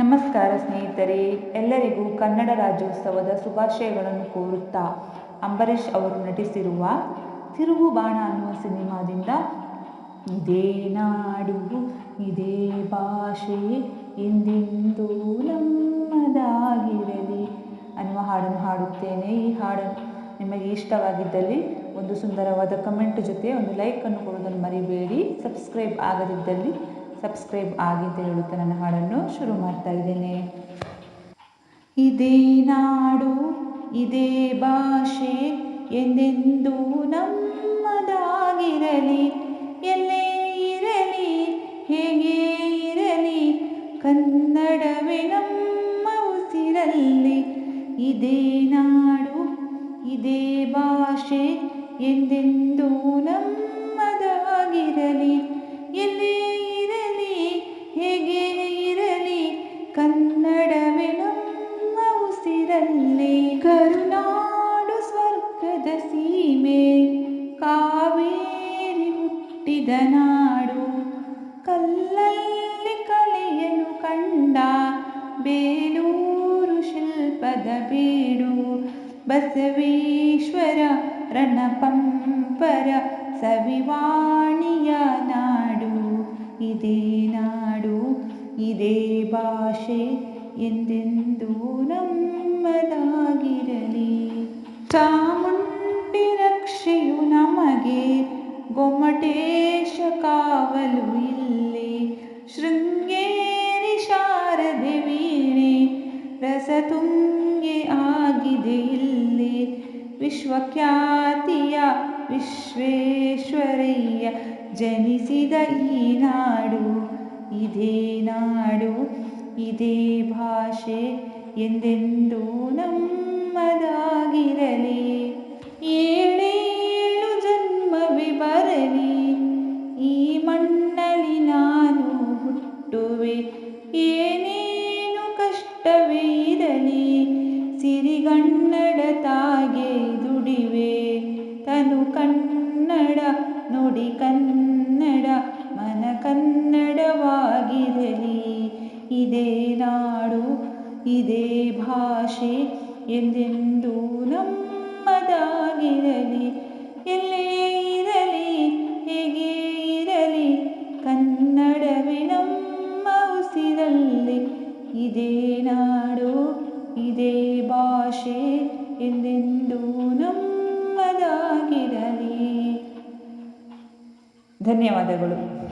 ನಮಸ್ಕಾರ ಸ್ನೇಹಿತರೆ, ಎಲ್ಲರಿಗೂ ಕನ್ನಡ ರಾಜ್ಯೋತ್ಸವದ ಶುಭಾಶಯಗಳನ್ನು ಕೋರುತ್ತಾ ಅಂಬರೀಷ್ ಅವರು ನಟಿಸಿರುವ ತಿರುಗು ಬಾಣ ಅನ್ನುವ ಸಿನಿಮಾದಿಂದ ಇದೇ ನಾಡು, ಇದೇ ಭಾಷೆ ಎಂದೆಂದು ನಮ್ಮದಾಗಿರಲಿ ಅನ್ನುವ ಹಾಡನ್ನು ಹಾಡುತ್ತೇನೆ. ಈ ಹಾಡನ್ನು ನಿಮಗೆ ಇಷ್ಟವಾಗಿದ್ದಲ್ಲಿ ಒಂದು ಸುಂದರವಾದ ಕಮೆಂಟ್ ಜೊತೆ ಒಂದು ಲೈಕನ್ನು ಕೊಡುವುದನ್ನು ಮರಿಬೇಡಿ. ಸಬ್ಸ್ಕ್ರೈಬ್ ಆಗದಿದ್ದಲ್ಲಿ ಸಬ್ಸ್ಕ್ರೈಬ್ ಆಗಿ ಅಂತ ಹೇಳುತ್ತಾ ನನ್ನ ಹಾಡನ್ನು ಶುರು ಮಾಡ್ತಾ ಇದ್ದೇನೆ. ಇದೇ ನಾಡು, ಇದೇ ಭಾಷೆ, ಎಂದೆಂದೂ ನಮ್ಮದಾಗಿರಲಿ, ಎಲ್ಲೇ ಇರಲಿ, ಹೇಗೆ ಇರಲಿ, ಕನ್ನಡವೇ ನಮ್ಮ ಉಸಿರಲ್ಲಿ. ಇದೇ ನಾಡು, ಇದೇ ಭಾಷೆ, ಎಂದೆಂದೂ ನಮ್ಮದಾಗಿರಲಿ ನಾಡು ಕಲ್ಲಲ್ಲಿ ಕಲೆಯನು ಕಂಡ ಬೇಲೂರು ಶಿಲ್ಪದ ಬೀಡು. ಬಸವೇಶ್ವರ ರಣಪಂಪರ ಸವಿವಾಣಿಯ ನಾಡು. ಇದೇ ನಾಡು, ಇದೇ ಭಾಷೆ, ಎಂದೆಂದೂ ನಮ್ಮದಾಗಿರಲಿ. ಚಾಮುಂಡಿ ರಕ್ಷೆಯು ನಮಗೆ ಗೊಮಟೇಶ ಕಾವಲು ಇಲ್ಲಿ. ಶೃಂಗೇರಿ ಶಾರದೆ ವೀಣೆ, ರಸತುಂಗೆ ಆಗಿದೆ ಇಲ್ಲಿ. ವಿಶ್ವಖ್ಯಾತಿಯ ವಿಶ್ವೇಶ್ವರಯ್ಯ ಜನಿಸಿದ ಈ ನಾಡು, ಇದೇ ನಾಡು, ಇದೇ ಭಾಷೆ ಎಂದೆಂದೂ ನಮ್ಮದಾಗಿರಲಿ. ಕನ್ನಡ ನುಡಿ ಕನ್ನಡ ಮನ ಕನ್ನಡವಾಗಿರಲಿ. ಇದೇ ನಾಡು, ಇದೇ ಭಾಷೆ ಎಂದೆಂದೂ ನಮ್ಮದಾಗಿರಲಿ. ಎಲ್ಲೇ ಇರಲಿ, ಹೇಗೆ ಇರಲಿ, ಕನ್ನಡವೇ ನಮ್ಮ ಉಸಿರಲ್ಲಿ. ಇದೇ ನಾಡು, ಇದೇ ಭಾಷೆ ಎಂದೆಂದೂ ಧನ್ಯವಾದಗಳು.